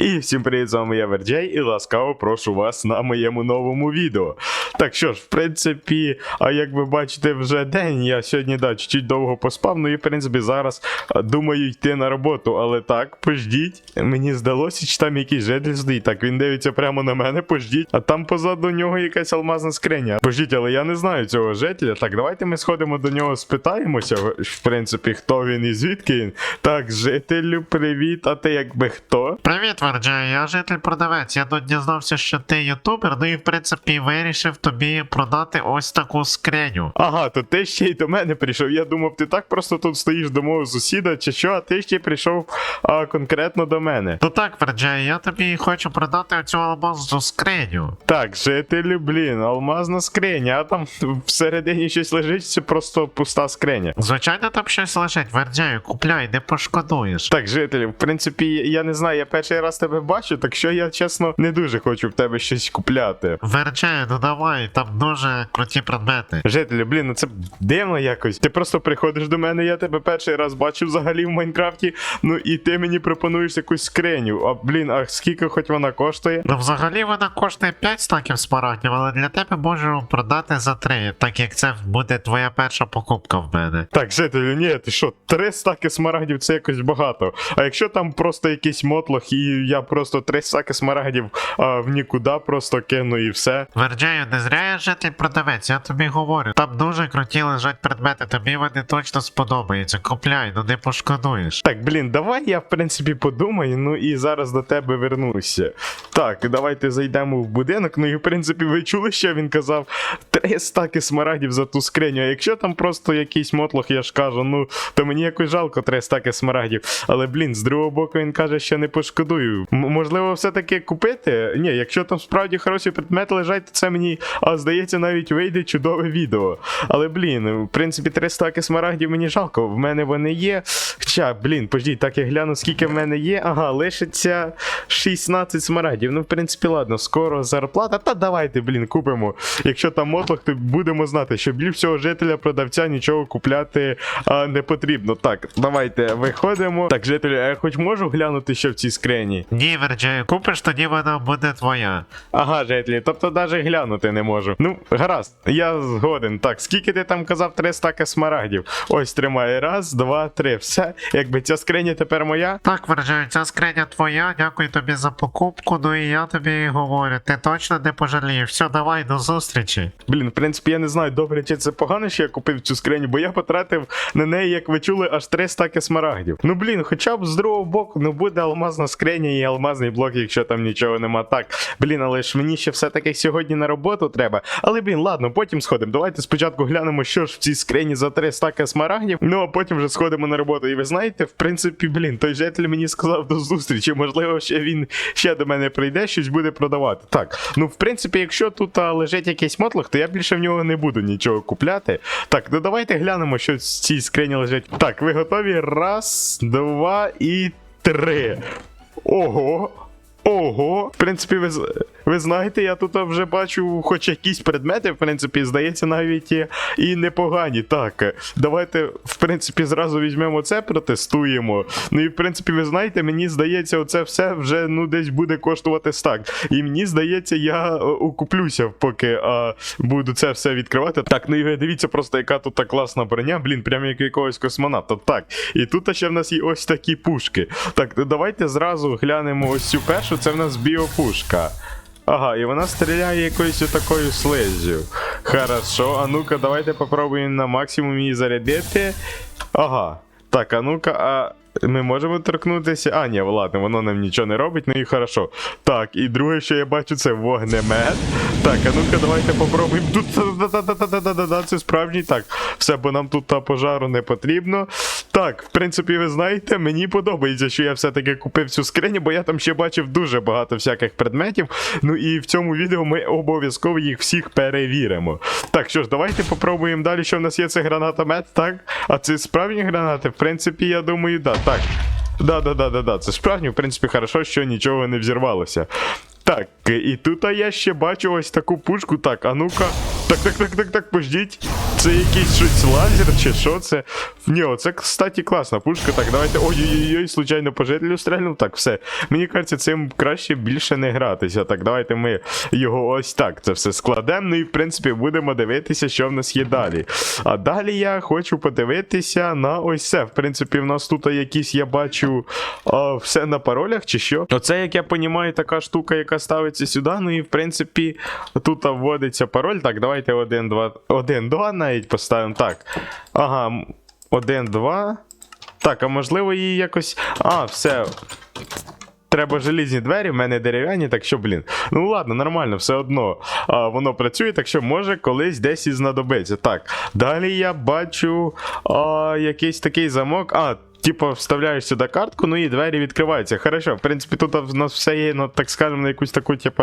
І всім привіт, з вами я Верджей, і ласкаво прошу вас на моєму новому відео. Так що ж, в принципі, а як ви бачите, вже день. Я сьогодні да, чуть-чуть довго поспав, ну і в принципі зараз думаю йти на роботу. Але так, пождіть. Мені здалося, чи там якийсь житель стоїть. Так, він дивиться прямо на мене, пождіть. А там позаду нього якась алмазна скриня. Пождіть, але я не знаю цього жителя. Так, давайте ми сходимо до нього, спитаємося, в принципі, хто він і звідки він. Так, жителю, привіт, а ти якби хто? Привіт, Верджей, я житель-продавець. Я тут дізнався, що ти ютубер, ну і в принципі вирішив тобі продати ось таку скриню. Ага, то ти ще й до мене прийшов. Я думав, ти так просто тут стоїш до мого сусіда, чи що, а ти ще й прийшов а, конкретно до мене. Ну так, Верджей, я тобі хочу продати оцю алмазну скриню. Так, жителю, блін, алмазна скриня, а там всередині щось лежить, чи просто пуста скриня. Звичайно, там щось лежить, Верджею, купляй, не пошкодуєш. Так, жителю, в принципі, я не знаю, я перший раз тебе бачу, так що я чесно не дуже хочу в тебе щось купляти. Верджею, ну давай, там дуже круті предмети. Жителю, блін, ну це дивно якось. Ти просто приходиш до мене, я тебе перший раз бачу взагалі в Майнкрафті. Ну і ти мені пропонуєш якусь скриню. А блін, а скільки хоч вона коштує? Ну, взагалі вона коштує 5 стаків смарагдів, але для тебе можу продати за 3, так як це буде твоя перша покупка в мене. Так, жителю, ні, ти що, три стаки смарагдів це якось багато. А якщо там просто якийсь мотлох, і я просто три стаки смарагдів а, в нікуди просто кину і все. Верджею, не зря я житель продавець, я тобі говорю. Там дуже круті лежать предмети, тобі вони точно сподобаються. Купляй, ну не пошкодуєш. Так, блін, давай я в принципі подумаю, ну і зараз до тебе вернуся. Так, давайте зайдемо в будинок. Ну і в принципі, ви чули, що він казав? Три стаки смарагдів за ту скриню. А якщо там просто якийсь мотлох, я ж кажу, ну то мені якось жалко три стаки смарагдів. Але блін, з другого боку він каже, що не пошкодую. Можливо, все-таки купити? Ні, якщо там справді хороші предмети лежать, то це мені, а здається, навіть вийде чудове відео. Але блін, в принципі, три стаки смарагдів мені жалко. В мене вони є. Хоча, блін, пождіть, так я гляну, скільки в мене є. Ага, лишиться 16 смарагдів. Ну, в принципі, ладно, скоро зарплата. Та давайте, блін, купимо. Якщо там мотлох, то будемо знати, що більш всього жителя продавця нічого купляти а, не потрібно. Так, давайте виходимо. Так, жителю, я хоч можу глянути, що в цій скрині? Ні, Верджею, купиш, тоді вона буде твоя. Ага, жителі, тобто навіть глянути не можу. Ну, гаразд, я згоден. Так, скільки ти там казав, три стаки смарагдів? Ось тримай. Раз, два, три. Все. Якби ця скриня тепер моя. Так, Верджею, ця скриня твоя, дякую тобі за покупку, ну і я тобі говорю, ти точно не пожалієш. Все, давай, до зустрічі. Блін, в принципі, я не знаю, добре чи це погано, що я купив цю скриню, бо я потратив на неї, як ви чули, аж три стаки смарагдів. Ну блін, хоча б з другого боку, ну буде алмазна скриня і алмазний блок, якщо там нічого нема. Так, блін, але ж мені ще все-таки сьогодні на роботу треба. Але блін, ладно, потім сходимо. Давайте спочатку глянемо, що ж в цій скрині за три стаки смарагдів. Ну а потім вже сходимо на роботу. І ви знаєте, в принципі, блін, той житель мені сказав до зустрічі. Можливо, ще він ще до мене прийде, щось буде продавати. Так, ну в принципі, якщо тут а, лежить якийсь мотлох, то я більше в нього не буду нічого купляти. Так, ну давайте глянемо, що в цій скрині лежить. Так, ви готові? Раз, два і три. Ого. Ого, в принципі, ви, ви знаєте, я тут вже бачу хоч якісь предмети, в принципі, здається, навіть і, непогані. Так, е, давайте, в принципі, зразу візьмемо це, протестуємо. Ну і в принципі, ви знаєте, мені здається, оце все вже ну десь буде коштувати стак. І мені здається, я е, окуплюся, поки а, буду це все відкривати. Так, ну і ви дивіться просто, яка тут та класна броня, блін, прямо як якогось космонавта. Так, і тут ще в нас є ось такі пушки. Так, давайте зразу глянемо ось цю першу, це в нас біопушка. Ага, і вона стріляє якоюсь такою слизю. Хорошо, а ну-ка, давайте попробуємо на максимум її зарядити. Ага. Так, а ну-ка, а ми можемо торкнутися. А, ні, ладно, воно нам нічого не робить, ну і хорошо. Так, і друге, що я бачу, це вогнемет. Так, а ну-ка, давайте попробуємо. Це справжній. Так, все, бо нам тут та пожару не потрібно. Так, в принципі, ви знаєте, мені подобається, що я все-таки купив цю скриню, бо я там ще бачив дуже багато всяких предметів. Ну і в цьому відео ми обов'язково їх всіх перевіримо. Так, що ж, давайте попробуємо далі, що в нас є це гранатомет, так? А це справжні гранати? В принципі, я думаю, да. Так. Да, да, да. Це справжні, в принципі, хорошо, що нічого не взірвалося. Так, і тут я ще бачу ось таку пушку. Так, а ну-ка. Так, так, так, так, так, пождіть. Це якийсь щось лазер чи що це? Ні, оце, кстати, класна пушка. Так, давайте. Ой-ой-ой, случайно по жителю. Так, все. Мені кажеться, цим краще більше не гратися. Так, давайте ми його ось так це все складемо. Ну і в принципі будемо дивитися, що в нас є далі. А далі я хочу подивитися на ось це. В принципі, в нас тут якісь, я бачу, а, все на паролях чи що. Оце, як я розумію, така штука, яка ставиться сюди. Ну і в принципі, тут вводиться пароль. Так, давайте 1, 2, 1, 2 навіть поставимо. Так. Ага, 1, 2. Так, а можливо її якось. А, все. Треба желізні двері, в мене дерев'яні, так що, блін. Ну ладно, нормально, все одно а, воно працює, так що може колись десь і знадобиться. Так, далі я бачу а, якийсь такий замок. А, типу, вставляєш сюди картку, ну і двері відкриваються. Хорошо, в принципі, тут в нас все є, ну так скажемо, на якусь таку, типу,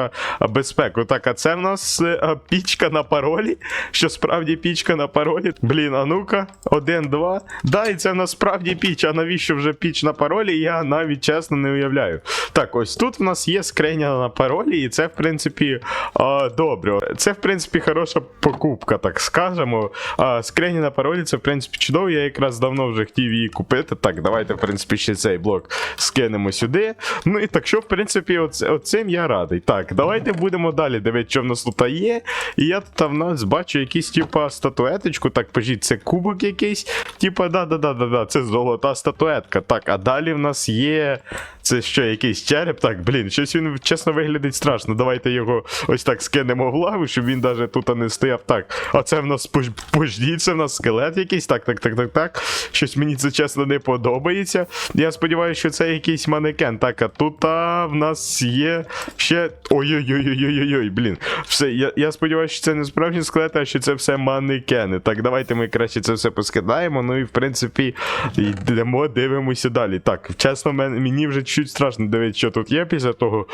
безпеку. Так, а це в нас е, а, пічка на паролі. Що справді пічка на паролі. Блін, а ну-ка, один, два. Да, і це в нас справді піч. А навіщо вже піч на паролі? Я навіть чесно не уявляю. Так, ось тут в нас є скриня на паролі, і це, в принципі, а, добре. Це, в принципі, хороша покупка, так скажемо. А, скриня на паролі, це, в принципі, чудово. Я якраз давно вже хотів її купити. Так, давайте, в принципі, ще цей блок скинемо сюди. Ну і так що, в принципі, оц- оцим я радий. Так, давайте будемо далі дивитися, що в нас тут є. І я тут в нас бачу якісь, типа, статуеточку. Так, пожіть, це кубок якийсь. Типа, да-да-да-да-да, це золота статуетка. Так, а далі в нас є. Це що, якийсь череп? Так, блін, щось він чесно виглядить страшно. Давайте його ось так скинемо в лаву, щоб він навіть тут не стояв. Так, а це в нас пож- пождіть, це в нас скелет якийсь. Так, так, так, так, так. Щось мені це чесно не подобається. Я сподіваюся, що це якийсь манекен. Так, а тут а, в нас є ще. Ой-ой-ой-ой-ой-ой, блін. Все, я, я сподіваюся, що це не справжні скелети, а що це все манекени. Так, давайте ми краще це все поскидаємо. Ну і в принципі йдемо, дивимося далі. Так, чесно, мені вже чуть страшно дивитися, що тут є після того,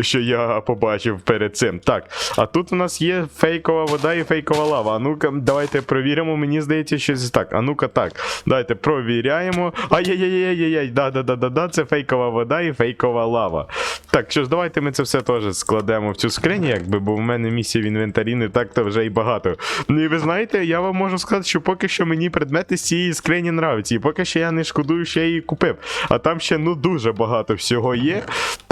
що я побачив перед цим. Так, а тут у нас є фейкова вода і фейкова лава. А ну-ка, давайте провіримо. Мені здається, що це так. А ну-ка так. Давайте провіряємо. Ай-яй-яй-яй-яй, да-да-да-да-да, це фейкова вода і фейкова лава. Так, що ж, давайте ми це все теж складемо в цю скрині, якби, бо в мене місця в інвентарі не так-то вже і багато. Ну і ви знаєте, я вам можу сказати, що поки що мені предмети з цієї скрині нравляться. І поки що я не шкодую, що я її купив. А там ще ну дуже багато всього є.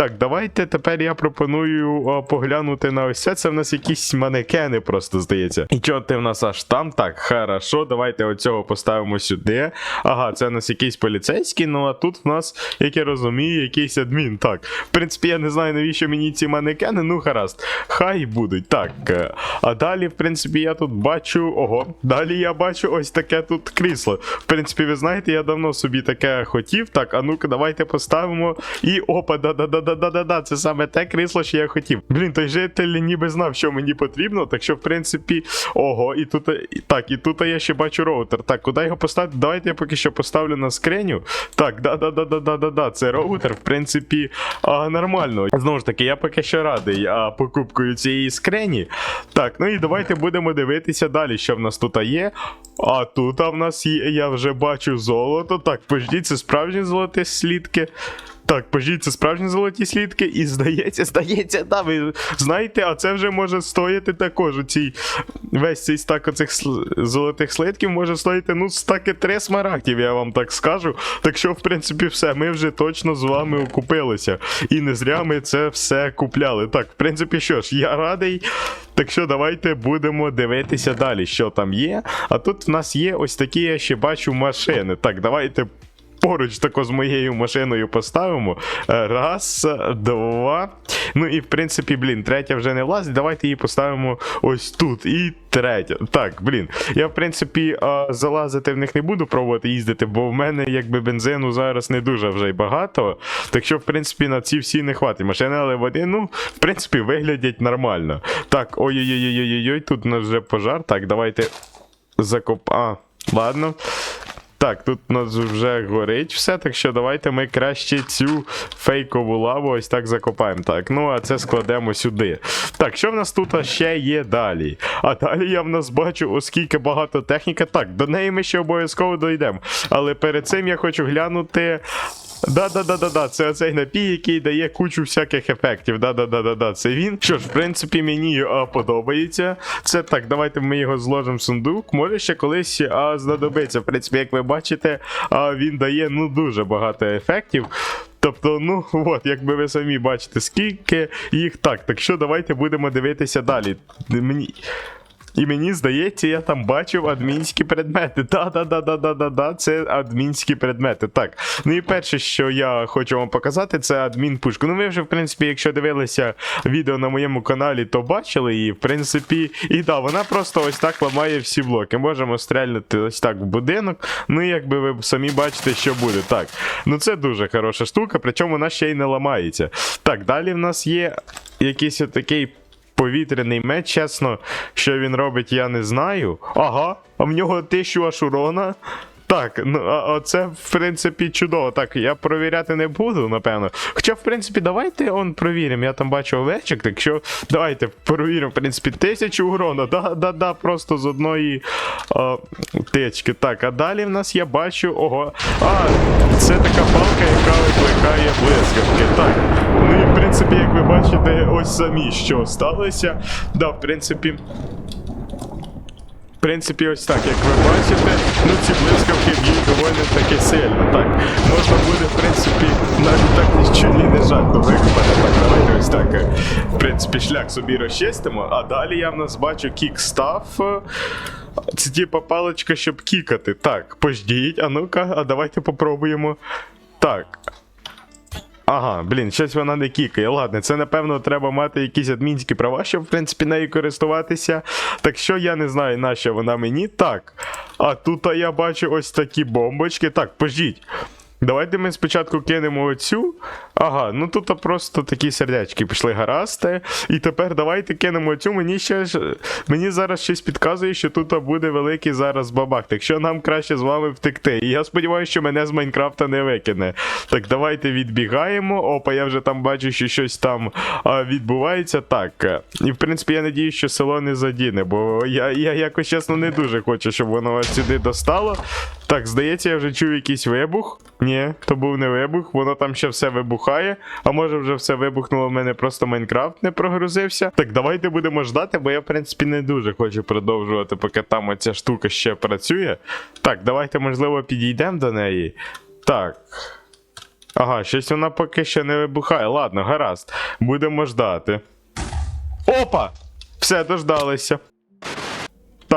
Так, давайте тепер я пропоную поглянути на ось це. Це в нас якісь манекени, просто здається. І чого ти в нас аж там? Так, хорошо, давайте оцього поставимо сюди. Ага, це в нас якийсь поліцейський, ну а тут в нас, як я розумію, якийсь адмін. Так, в принципі, я не знаю, навіщо мені ці манекени, ну гаразд. Хай будуть. Так. е, А далі, в принципі, я тут бачу. Ого, далі я бачу ось таке тут крісло. В принципі, ви знаєте, я давно собі таке хотів. Так, а ну-ка, давайте поставимо. І опа, да-да-да-да-да-да-да. Це саме те крісло, що я хотів. Блін, той житель ніби знав, що мені потрібно. Так що, в принципі, ого, і тут. Так, і тут я ще бачу роутер. Так, куди його поставити? Давайте я поки що поставлю на скриню. Так, да-да-да-да-да-да-да. Це роутер, в принципі, а, нормально. Знову ж таки, я поки що радий а, покупкою цієї скрині. Так, ну і давайте будемо дивитися далі, що в нас тут є. А тут а в нас є, я вже бачу золото. Так, пождіть, це справжні золоті слідки. Так, пожіть, це справжні золоті слідки, і здається, здається, да, ви знаєте, а це вже може стояти також. Оцій, весь цей стак оцих золотих слитків може стояти, ну, стаки три смарагдів, я вам так скажу. Так що, в принципі, все, ми вже точно з вами окупилися. І не зря ми це все купляли. Так, в принципі, що ж, я радий. Так що давайте будемо дивитися далі, що там є. А тут в нас є ось такі, я ще бачу, машини. Так, давайте поруч тако з моєю машиною поставимо. Е, Раз, два. Ну і в принципі, блін, третя вже не влазить. Давайте її поставимо ось тут. І третя. Так, блін. Я, в принципі, залазити в них не буду пробувати їздити, бо в мене якби бензину зараз не дуже вже й багато. Так що, в принципі, на ці всі не хватить машини, але вони, ну, в принципі, виглядять нормально. Так, ой-ой-ой-ой-ой, тут у нас вже пожар. Так, давайте закоп. А, ладно. Так, тут у нас вже горить все, так що давайте ми краще цю фейкову лаву ось так закопаємо. Так, ну а це складемо сюди. Так, що в нас тут ще є далі? А далі я в нас бачу, оскільки багато техніки. Так, до неї ми ще обов'язково дійдемо. Але перед цим я хочу глянути. Да-да-да-да-да, це оцей напій, який дає кучу всяких ефектів. Да-да-да-да-да, це він. Що ж, в принципі, мені а, подобається. Це так, давайте ми його зложимо в сундук. Може ще колись а, знадобиться. В принципі, як ви бачите, а, він дає ну дуже багато ефектів. Тобто, ну от, якби ви самі бачите, скільки їх так. Так що давайте будемо дивитися далі. Мені. І мені здається, я там бачив адмінські предмети. Да-да-да-да-да-да-да, це адмінські предмети. Так. Ну і перше, що я хочу вам показати, це адмінпушку. Ну, ви вже, в принципі, якщо дивилися відео на моєму каналі, то бачили її, в принципі, і да, вона просто ось так ламає всі блоки. Можемо стрельнути ось так в будинок. Ну, якби ви самі бачите, що буде. Так. Ну це дуже хороша штука, причому вона ще й не ламається. Так, далі в нас є якийсь отакий повітряний меч, чесно, що він робить, я не знаю. Ага, а в нього тисячу аж урона. Так, ну а, це в принципі чудово. Так, я провіряти не буду, напевно. Хоча, в принципі, давайте он провіримо. Я там бачу овечок, так що давайте провіримо, в принципі, тисячу урона. Да-да-да, просто з одної а, тички. Так, а далі в нас я бачу. Ого. А, це така палка, яка викликає блискавки. Так. Ну принципі, як ви бачите, ось самі що сталося. Да, в принципі. В принципі, ось так, як ви бачите, ну ці блискавки б'ють доволі таки сильно. Так, можна буде, в принципі, навіть так нічого не жадно викопати. Так, давайте ось так. е, В принципі, шлях собі розчистимо, а далі я в нас бачу кікстаф. е, Це типа паличка, щоб кікати. Так, пождіть, а ну-ка, а давайте попробуємо. Так. Ага, блін, щось вона не кікає. Ладно, це напевно треба мати якісь адмінські права, щоб в принципі нею користуватися. Так що я не знаю, нащо вона мені. Так. А тут я бачу ось такі бомбочки. Так, пожіть. Давайте ми спочатку кинемо оцю. Ага, ну тут просто такі сердечки пішли гаразд. І тепер давайте кинемо оцю. Мені ще. Мені зараз щось підказує, що тут буде великий зараз бабах. Так що нам краще з вами втекти. І я сподіваюся, що мене з Майнкрафта не викине. Так, давайте відбігаємо. Опа, я вже там бачу, що щось там а, відбувається. Так. І в принципі я надію, що село не задіне, бо я, я якось чесно не дуже хочу, щоб воно вас сюди достало. Так, здається, я вже чув якийсь вибух. Ні, то був не вибух, воно там ще все вибухає. А може вже все вибухнуло, в мене просто Майнкрафт не прогрузився. Так, давайте будемо ждати, бо я, в принципі, не дуже хочу продовжувати, поки там оця штука ще працює. Так, давайте, можливо, підійдемо до неї. Так. Ага, щось вона поки ще не вибухає. Ладно, гаразд. Будемо ждати. Опа! Все, дождалися.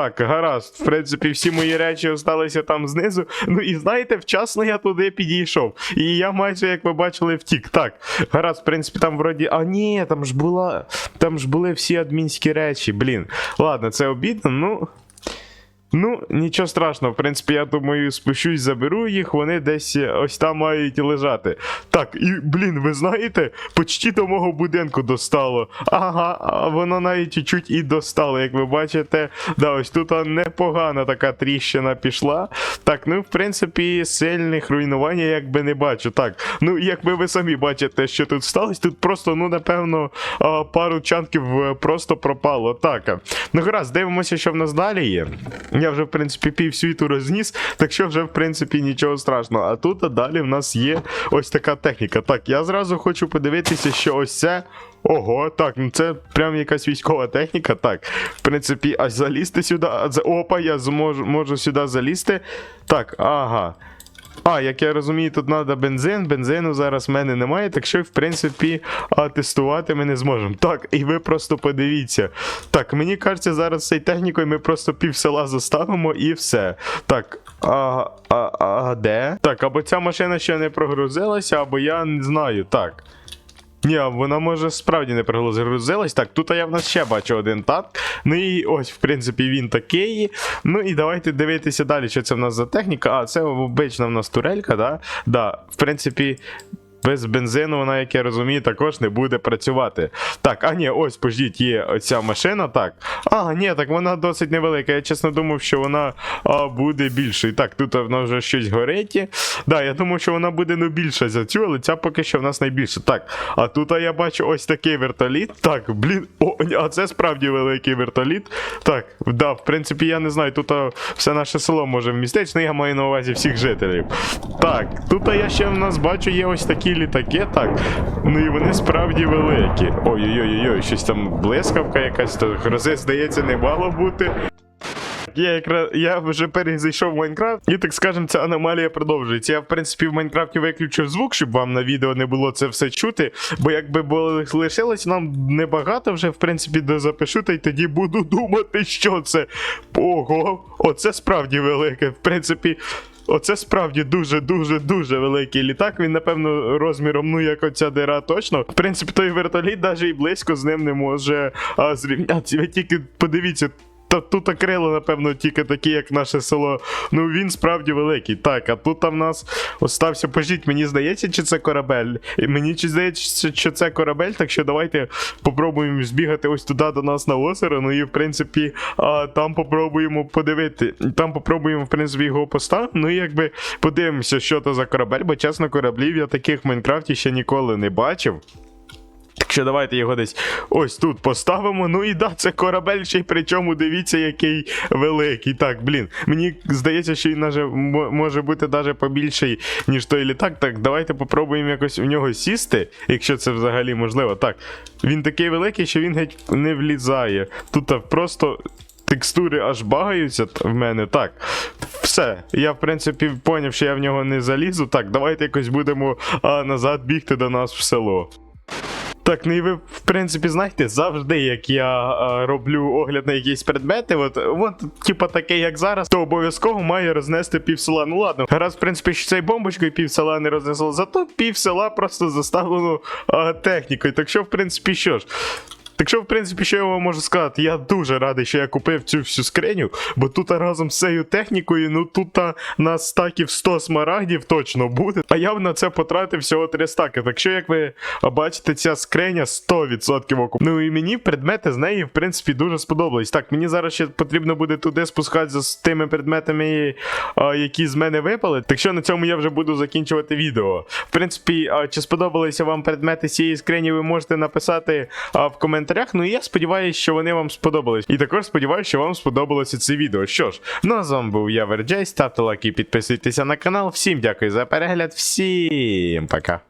Так, гаразд. В принципі, всі мої речі осталися там знизу. Ну і знаєте, вчасно я туди підійшов. І я майже, як ви бачили, втік. Так, гаразд, в принципі, там вроді. А ні, там ж була. Там ж були всі адмінські речі. Блін. Ладно, це обідно, ну. Ну, нічого страшного, в принципі, я думаю, спущусь, заберу їх, вони десь е, ось там мають лежати. Так, і, блін, ви знаєте, почти до мого будинку достало. Ага, воно навіть чуть-чуть і достало, як ви бачите. Да, ось тут непогана така тріщина пішла. Так, ну, в принципі, сильних руйнувань я якби не бачу. Так, ну, якби ви самі бачите, що тут сталося, тут просто, ну, напевно, пару чанків е, просто пропало. Так, ну гаразд, дивимося, що в нас далі є. Я вже, в принципі, пів світу розніс, так що вже, в принципі, нічого страшного. А тут а далі в нас є ось така техніка. Так, я зразу хочу подивитися, що ось це. Ого, так, ну це прям якась військова техніка. Так, в принципі, а залізти сюди. Опа, я зможу можу сюди залізти. Так, ага. А, як я розумію, тут треба бензин. Бензину зараз в мене немає, так що, в принципі, тестувати ми не зможемо. Так, і ви просто подивіться. Так, мені кажеться, зараз цією технікою ми просто пів села заставимо і все. Так, а, а, а де? Так, або ця машина ще не прогрузилася, або я не знаю. Так. Ні, вона може справді не перегрузилась. Так, тут я в нас ще бачу один танк. Ну і ось, в принципі, він такий. Ну і давайте дивитися далі, що це в нас за техніка. А, це обична в нас турелька, да? Да, в принципі. Без бензину вона, як я розумію, також не буде працювати. Так, а ні, ось, пождіть, є оця машина, так. А, ні, так вона досить невелика. Я чесно думав, що вона а, буде більшою. Так, тут вона вже щось горить. Да, я думав, що вона буде ну більша за цю, але ця поки що в нас найбільша. Так, а тут я бачу ось такий вертоліт. Так, блін, о, а це справді великий вертоліт. Так, да, в принципі, я не знаю, тут все наше село може вмістити, ну я маю на увазі всіх жителів. Так, тут я ще в нас бачу, є ось такі літаки, так. Ну і вони справді великі. Ой-ой-ой, щось там блискавка якась, то грози, здається, не мало бути. Я якраз я вже перезайшов в Майнкрафт, і так скажем, ця аномалія продовжується. Я, в принципі, в Майнкрафті виключив звук, щоб вам на відео не було це все чути. Бо якби було лишилось нам небагато вже, в принципі, дозапишу, та й тоді буду думати, що це. Ого, оце справді велике. В принципі. Оце справді дуже дуже дуже великий літак. Він, напевно, розміром, ну як оця дира точно. В принципі, той вертоліт навіть і близько з ним не може а, зрівнятися. Ви тільки подивіться, та тут крила, напевно, тільки такі, як наше село. Ну він справді великий. Так, а тут там в нас остався. Пожіть, мені здається, чи це корабель. Мені чи здається, що це корабель, так що давайте попробуємо збігати ось туди до нас на озеро. Ну і в принципі, а, там попробуємо подивити. Там попробуємо, в принципі, його поставити. Ну і якби подивимося, що це за корабель, бо чесно, кораблів я таких в Майнкрафті ще ніколи не бачив. Так що давайте його десь ось тут поставимо. Ну і да, це корабель, ще й причому дивіться, який великий. Так, блін. Мені здається, що він може бути навіть побільший, ніж той літак. Так, давайте попробуємо якось в нього сісти, якщо це взагалі можливо. Так, він такий великий, що він геть не влізає. Тут просто. Текстури аж багаються в мене. Так, все. Я, в принципі, поняв, що я в нього не залізу. Так, давайте якось будемо а, назад бігти до нас в село. Так, ну і ви, в принципі, знаєте, завжди, як я а, роблю огляд на якісь предмети, от, от, типа таке, як зараз, то обов'язково має рознести пів села. Ну ладно, раз, в принципі, що цей бомбочкою пів села не рознесло, зато пів села просто заставлено а, технікою. Так що, в принципі, що ж. Так що, в принципі, що я вам можу сказати, я дуже радий, що я купив цю всю скриню, бо тут разом з цією технікою, ну тут а, на стаків 100 смарагдів точно буде. А я б на це потратив всього 3 стаки. Так що, як ви бачите, ця скриня 100% окуп. Ну і мені предмети з неї, в принципі, дуже сподобались. Так, мені зараз ще потрібно буде туди спускатися з тими предметами, які з мене випали. Так що на цьому я вже буду закінчувати відео. В принципі, чи сподобалися вам предмети цієї скрині, ви можете написати в коментарях. Ну і я сподіваюся, що вони вам сподобались. І також сподіваюся, що вам сподобалося це відео. Що ж, ну а з вами був я, Верджей. Ставте лайки, підписуйтеся на канал. Всім дякую за перегляд, всім пока.